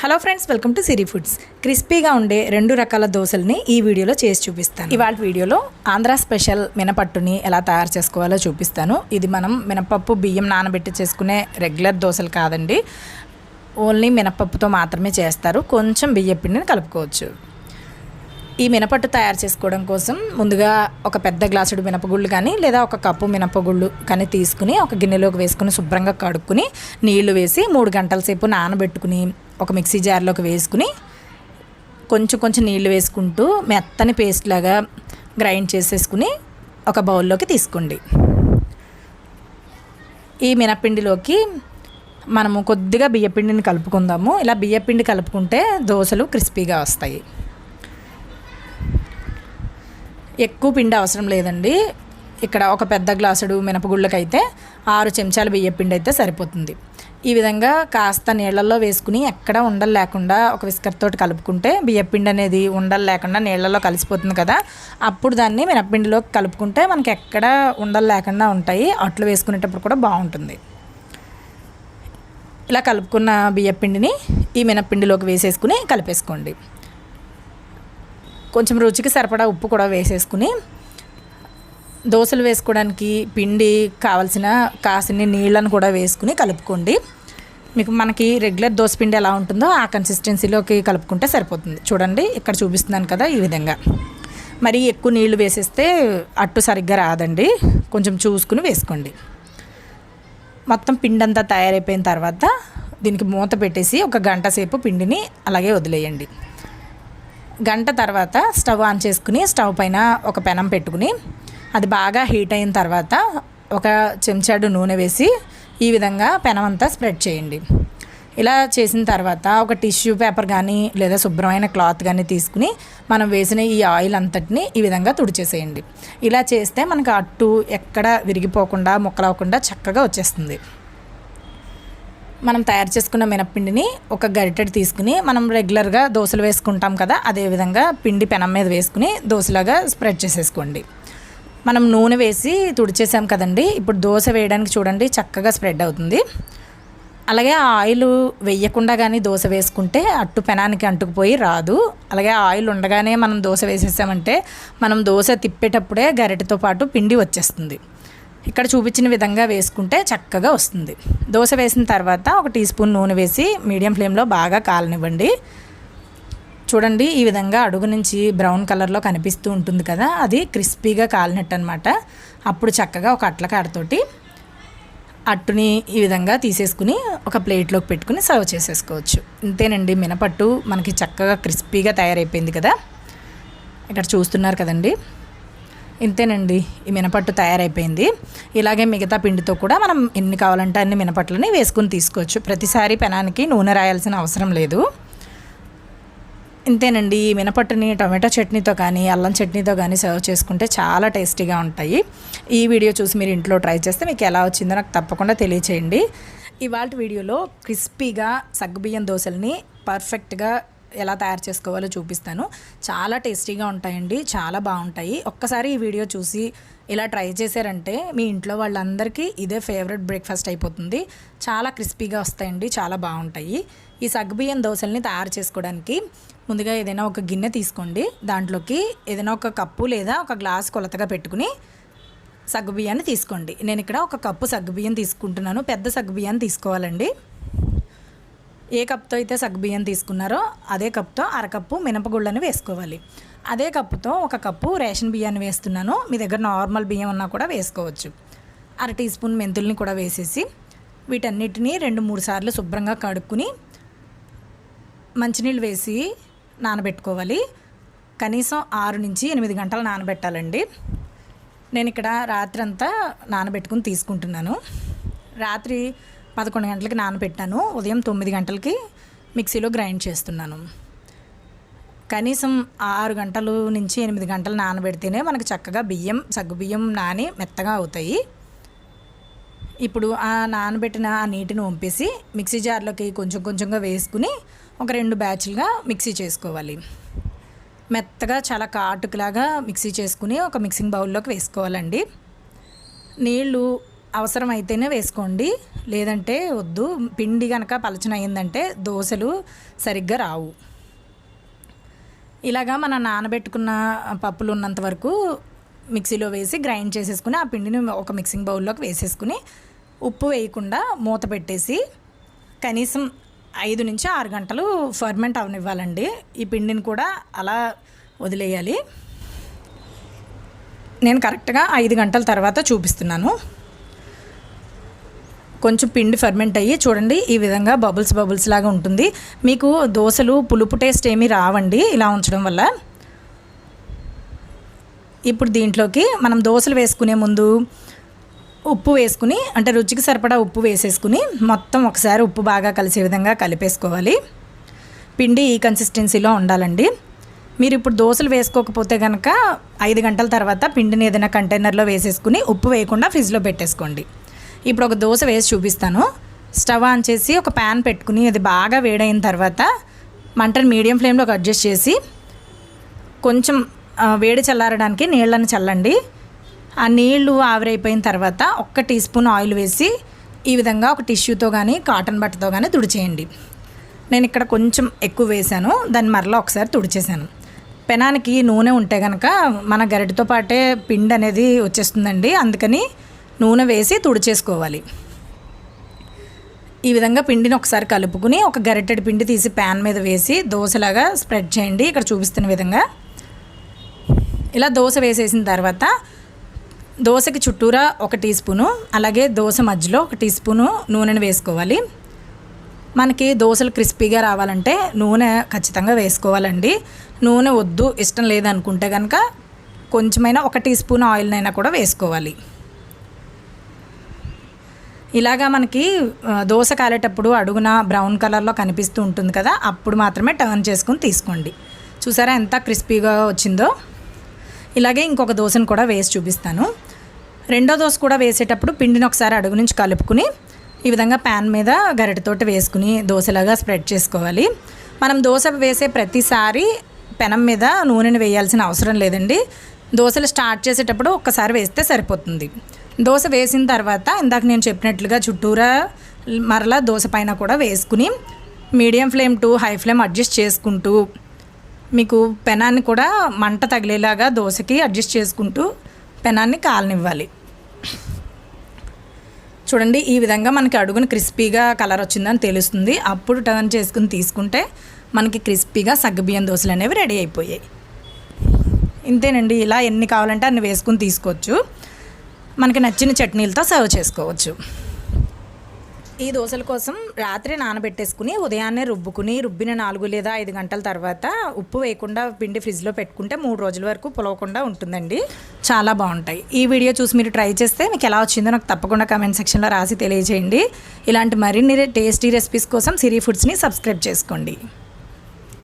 Hello friends welcome to Siri foods క్రిస్పీగా ఉండే రెండు రకాల దోశల్ని ఈ వీడియోలో చేసి చూపిస్తాను. ఇవాళ వీడియోలో ఆంధ్ర స్పెషల్ మినపట్టుని ఎలా తయారు చేసుకోవాలో చూపిస్తాను. ఇది మనం మినపప్పు బియ్యం నానబెట్టి చేసుకునే రెగ్యులర్ దోశలు కాదండి. ఓన్లీ మినపప్పుతో మాత్రమే చేస్తారు. కొంచెం బియ్యం పిండిని కలుపుకోవచ్చు. ఈ మినపట్టు తయారు చేసుకోవడం కోసం ముందుగా ఒక పెద్ద గ్లాసుడు మినపగుళ్ళు కానీ లేదా ఒక కప్పు మినపగుళ్ళు కానీ తీసుకుని ఒక గిన్నెలోకి వేసుకుని శుభ్రంగా కడుక్కుని నీళ్ళు వేసి మూడు గంటల సేపు నానబెట్టుకుని ఒక మిక్సీ జార్లోకి వేసుకుని కొంచెం కొంచెం నీళ్ళు వేసుకుంటూ మెత్తని పేస్ట్ లాగా గ్రైండ్ చేసేసుకుని ఒక బౌల్లోకి తీసుకోండి. ఈ మినపిండిలోకి మనము కొద్దిగా బియ్యపిండిని కలుపుకుందాము. ఇలా బియ్యపిండి కలుపుకుంటే దోశలు క్రిస్పీగా వస్తాయి. ఎక్కువ పిండి అవసరం లేదండి. ఇక్కడ ఒక పెద్ద గ్లాసుడు మినపగుళ్ళకైతే ఆరు చెంచాల బియ్య పిండి అయితే సరిపోతుంది. ఈ విధంగా కాస్త నీళ్ళల్లో వేసుకుని ఎక్కడ ఉండలు లేకుండా ఒక విస్కర్తో తోటి కలుపుకుంటే బియ్యపిండి అనేది ఉండలు లేకుండా నీళ్ళల్లో కలిసిపోతుంది కదా. అప్పుడు దాన్ని మినపిండిలోకి కలుపుకుంటే మనకి ఎక్కడ ఉండలు లేకుండా ఉంటాయి. అట్లు వేసుకునేటప్పుడు కూడా బాగుంటుంది. ఇలా కలుపుకున్న బియ్యపిండిని ఈ మినపిండిలోకి వేసేసుకుని కలిపేసుకోండి. కొంచెం రుచికి సరిపడా ఉప్పు కూడా వేసేసుకుని దోశలు వేసుకోవడానికి పిండి కావలసిన కాసిన నీళ్ళను కూడా వేసుకుని కలుపుకోండి. మీకు మనకి రెగ్యులర్ దోశ పిండి ఎలా ఉంటుందో ఆ కన్సిస్టెన్సీలోకి కలుపుకుంటే సరిపోతుంది. చూడండి ఇక్కడ చూపిస్తున్నాను కదా ఈ విధంగా. మరి ఎక్కువ నీళ్ళు వేసేస్తే అట్టు సరిగ్గా రాదండి. కొంచెం చూసుకుని వేసుకోండి. మొత్తం పిండి అంతా తయారైపోయిన తర్వాత దీనికి మూత పెట్టేసి ఒక గంట సేపు పిండిని అలాగే వదిలేయండి. గంట తర్వాత స్టవ్ ఆన్ చేసుకుని స్టవ్ పైన ఒక పెనం పెట్టుకుని అది బాగా హీట్ అయిన తర్వాత ఒక చెంచాడు నూనె వేసి ఈ విధంగా పెనం అంతా స్ప్రెడ్ చేయండి. ఇలా చేసిన తర్వాత ఒక టిష్యూ పేపర్ కానీ లేదా శుభ్రమైన క్లాత్ కానీ తీసుకుని మనం వేసిన ఈ ఆయిల్ అంతటిని ఈ విధంగా తుడిచేసేయండి. ఇలా చేస్తే మనకు అట్టు ఎక్కడ విరిగిపోకుండా ముక్కలవ్వకుండా చక్కగా వచ్చేస్తుంది. మనం తయారు చేసుకున్న మినప్పిండిని ఒక గరిటెడు తీసుకుని మనం రెగ్యులర్గా దోశలు వేసుకుంటాం కదా అదేవిధంగా పిండి పెనం మీద వేసుకుని దోశలాగా స్ప్రెడ్ చేసేసుకోండి. మనం నూనె వేసి తుడిచేసాం కదండి ఇప్పుడు దోశ వేయడానికి చూడండి చక్కగా స్ప్రెడ్ అవుతుంది. అలాగే ఆయిల్ వేయకుండా కానీ దోశ వేసుకుంటే అట్టు పెనానికి అంటుకుపోయి రాదు. అలాగే ఆయిల్ ఉండగానే మనం దోశ వేసేసామంటే మనం దోశ తిప్పేటప్పుడే గరిటెతో పాటు పిండి వచ్చేస్తుంది. ఇక్కడ చూపించిన విధంగా వేసుకుంటే చక్కగా వస్తుంది. దోశ వేసిన తర్వాత ఒక టీ స్పూన్ నూనె వేసి మీడియం ఫ్లేమ్లో బాగా కాలనివ్వండి. చూడండి ఈ విధంగా అడుగు నుంచి బ్రౌన్ కలర్లో కనిపిస్తూ ఉంటుంది కదా అది క్రిస్పీగా కాలినట్టు అనమాట అప్పుడు చక్కగా ఒక అట్ల కాడతోటి అట్టుని ఈ విధంగా తీసేసుకుని ఒక ప్లేట్లోకి పెట్టుకుని సర్వ్ చేసేసుకోవచ్చు. ఇంతేనండి మినపట్టు మనకి చక్కగా క్రిస్పీగా తయారైపోయింది కదా. ఇక్కడ చూస్తున్నారు కదండి. ఇంతేనండి ఈ మినపట్టు తయారైపోయింది. ఇలాగే మిగతా పిండితో కూడా మనం ఎన్ని కావాలంటే అన్ని మినపట్లని వేసుకుని తీసుకోవచ్చు. ప్రతిసారి పెనానికి నూనె రాయాల్సిన అవసరం లేదు. ఇంతేనండి ఈ మినపట్టుని టొమాటో చట్నీతో కానీ అల్లం చట్నీతో కానీ సర్వ్ చేసుకుంటే చాలా టేస్టీగా ఉంటాయి. ఈ వీడియో చూసి మీరు ఇంట్లో ట్రై చేస్తే మీకు ఎలా వచ్చిందో నాకు తప్పకుండా తెలియచేయండి. ఇవాళ వీడియోలో క్రిస్పీగా సగ్గుబియ్యం దోశల్ని పర్ఫెక్ట్గా ఎలా తయారు చేసుకోవాలో చూపిస్తాను. చాలా టేస్టీగా ఉంటాయండి చాలా బాగుంటాయి. ఒక్కసారి ఈ వీడియో చూసి ఇలా ట్రై చేశారంటే మీ ఇంట్లో వాళ్ళందరికీ ఇదే ఫేవరెట్ బ్రేక్ఫాస్ట్ అయిపోతుంది. చాలా క్రిస్పీగా వస్తాయండి చాలా బాగుంటాయి. ఈ సగ్గుబియ్యం దోశల్ని తయారు చేసుకోవడానికి ముందుగా ఏదైనా ఒక గిన్నె తీసుకోండి. దాంట్లోకి ఏదైనా ఒక కప్పు లేదా ఒక గ్లాస్ కొలతగా పెట్టుకుని సగ్గుబియ్యాన్ని తీసుకోండి. నేను ఇక్కడ ఒక కప్పు సగ్గుబియ్యం తీసుకుంటున్నాను. పెద్ద సగ్గుబియ్యాన్ని తీసుకోవాలండి. ఏ కప్తో అయితే సగ్గుబియ్యం తీసుకున్నారో అదే కప్తో అరకప్పు మినపగుళ్ళని వేసుకోవాలి. అదే కప్పుతో ఒక కప్పు రేషన్ బియ్యాన్ని వేస్తున్నాను. మీ దగ్గర నార్మల్ బియ్యం ఉన్నా కూడా వేసుకోవచ్చు. అర టీ స్పూన్ మెంతుల్ని కూడా వేసేసి వీటన్నిటిని రెండు మూడు సార్లు శుభ్రంగా కడుక్కుని మంచినీళ్ళు వేసి నానబెట్టుకోవాలి. కనీసం ఆరు నుంచి ఎనిమిది గంటలు నానబెట్టాలండి. నేను ఇక్కడ రాత్రి అంతా నానబెట్టుకుని తీసుకుంటున్నాను. రాత్రి పదకొండు గంటలకి నానబెట్టాను. ఉదయం తొమ్మిది గంటలకి మిక్సీలో గ్రైండ్ చేస్తున్నాను. కనీసం ఆరు గంటలు నుంచి ఎనిమిది గంటలు నానబెడితేనే మనకు చక్కగా బియ్యం సగ్గు బియ్యం నాని మెత్తగా అవుతాయి. ఇప్పుడు ఆ నానబెట్టిన ఆ నీటిని వంపేసి మిక్సీ జార్లోకి కొంచెం కొంచెంగా వేసుకుని ఒక రెండు బ్యాచ్లుగా మిక్సీ చేసుకోవాలి. మెత్తగా చాలా కాటుకులాగా మిక్సీ చేసుకుని ఒక మిక్సింగ్ బౌల్లోకి వేసుకోవాలండి. నీళ్ళు అవసరం అయితేనే వేసుకోండి. లేదంటే వద్దు. పిండి కనుక పలచన అయిందంటే దోశలు సరిగ్గా రావు. ఇలాగా మనం నానబెట్టుకున్న పప్పులు ఉన్నంత వరకు మిక్సీలో వేసి గ్రైండ్ చేసేసుకుని ఆ పిండిని ఒక మిక్సింగ్ బౌల్లోకి వేసేసుకుని ఉప్పు వేయకుండా మూత పెట్టేసి కనీసం ఐదు నుంచి ఆరు గంటలు ఫర్మెంట్ అవనివ్వాలండి. ఈ పిండిని కూడా అలా వదిలేయాలి. నేను కరెక్ట్గా ఐదు గంటల తర్వాత చూపిస్తున్నాను. కొంచెం పిండి ఫర్మెంట్ అయ్యి చూడండి ఈ విధంగా బబుల్స్ బబుల్స్ లాగా ఉంటుంది. మీకు దోశలు పులుపు టేస్ట్ ఏమీ రావండి ఇలా ఉంచడం వల్ల. ఇప్పుడు దీంట్లోకి మనం దోశలు వేసుకునే ముందు ఉప్పు వేసుకుని అంటే రుచికి సరిపడా ఉప్పు వేసేసుకుని మొత్తం ఒకసారి ఉప్పు బాగా కలిసే విధంగా కలిపేసుకోవాలి. పిండి ఈ కన్సిస్టెన్సీలో ఉండాలండి. మీరు ఇప్పుడు దోశలు వేసుకోకపోతే కనుక ఐదు గంటల తర్వాత పిండిని ఏదైనా కంటైనర్లో వేసేసుకుని ఉప్పు వేయకుండా ఫ్రిడ్జ్లో పెట్టేసుకోండి. ఇప్పుడు ఒక దోశ వేసి చూపిస్తాను. స్టవ్ ఆన్ చేసి ఒక ప్యాన్ పెట్టుకుని అది బాగా వేడైన తర్వాత మంటను మీడియం ఫ్లేమ్లో ఒక అడ్జస్ట్ చేసి కొంచెం వేడి చల్లారడానికి నీళ్ళని చల్లండి. ఆ నీళ్ళు ఆవిరైపోయిన తర్వాత ఒక్క టీ స్పూన్ ఆయిల్ వేసి ఈ విధంగా ఒక టిష్యూతో కానీ కాటన్ బట్టతో కానీ తుడిచేయండి. నేను ఇక్కడ కొంచెం ఎక్కువ వేశాను. దాన్ని మరలా ఒకసారి తుడిచేశాను. పెనానికి నూనె ఉంటే కనుక మన గరిటతో పాటే పిండి అనేది వచ్చేస్తుందండి. అందుకని నూనె వేసి తుడిచేసుకోవాలి. ఈ విధంగా పిండిని ఒకసారి కలుపుకుని ఒక గరిటెడు పిండి తీసి ప్యాన్ మీద వేసి దోశలాగా స్ప్రెడ్ చేయండి. ఇక్కడ చూపిస్తున్న విధంగా. ఇలా దోశ వేసేసిన తర్వాత దోశకి చుట్టూరా ఒక టీ స్పూను అలాగే దోశ మధ్యలో ఒక టీ స్పూను నూనెను వేసుకోవాలి. మనకి దోశలు క్రిస్పీగా రావాలంటే నూనె ఖచ్చితంగా వేసుకోవాలండి. నూనె వద్దు ఇష్టం లేదనుకుంటే కనుక కొంచెమైనా ఒక టీ స్పూన్ ఆయిల్నైనా కూడా వేసుకోవాలి. ఇలాగా మనకి దోశ కాలేటప్పుడు అడుగున బ్రౌన్ కలర్లో కనిపిస్తూ ఉంటుంది కదా అప్పుడు మాత్రమే టర్న్ చేసుకుని తీసుకోండి. చూసారా ఎంత క్రిస్పీగా వచ్చిందో? ఇలాగే ఇంకొక దోశను కూడా వేసి చూపిస్తాను. రెండో దోశ కూడా వేసేటప్పుడు పిండిని ఒకసారి అడుగు నుంచి కలుపుకుని ఈ విధంగా ప్యాన్ మీద గరిటతోటి వేసుకుని దోశలాగా స్ప్రెడ్ చేసుకోవాలి. మనం దోశ వేసే ప్రతిసారి పెనం మీద నూనెని వేయాల్సిన అవసరం లేదండి. దోశలు స్టార్ట్ చేసేటప్పుడు ఒక్కసారి వేస్తే సరిపోతుంది. దోశ వేసిన తర్వాత ఇందాక నేను చెప్పినట్లుగా చుట్టూరా మరలా దోశ పైన కూడా వేసుకుని medium flame to high flame adjust చేసుకుంటూ మీకు పెనాన్ని కూడా మంట తగిలేలాగా దోశకి అడ్జస్ట్ చేసుకుంటూ పెనాన్ని కాలనివ్వాలి. చూడండి ఈ విధంగా మనకి అడుగున క్రిస్పీగా కలర్ వచ్చిందని తెలుస్తుంది. అప్పుడు టర్న్ చేసుకుని తీసుకుంటే మనకి క్రిస్పీగా సగ్గుబియ్యం దోశలు అనేవి రెడీ అయిపోయాయి. ఇంతేనండి ఇలా ఎన్ని కావాలంటే అన్ని వేసుకుని తీసుకోవచ్చు. మనకి నచ్చిన చట్నీలతో సర్వ్ చేసుకోవచ్చు. ఈ దోశల కోసం రాత్రి నానబెట్టేసుకుని ఉదయాన్నే రుబ్బుకుని రుబ్బిన నాలుగు లేదా ఐదు గంటల తర్వాత ఉప్పు వేయకుండా పిండి ఫ్రిడ్జ్లో పెట్టుకుంటే మూడు రోజుల వరకు పులవకుండా ఉంటుందండి. చాలా బాగుంటాయి. ఈ వీడియో చూసి మీరు ట్రై చేస్తే మీకు ఎలా వచ్చిందో నాకు తప్పకుండా కమెంట్ సెక్షన్లో రాసి తెలియజేయండి. ఇలాంటి మరిన్ని టేస్టీ రెసిపీస్ కోసం సిరీ ఫుడ్స్ని సబ్స్క్రైబ్ చేసుకోండి.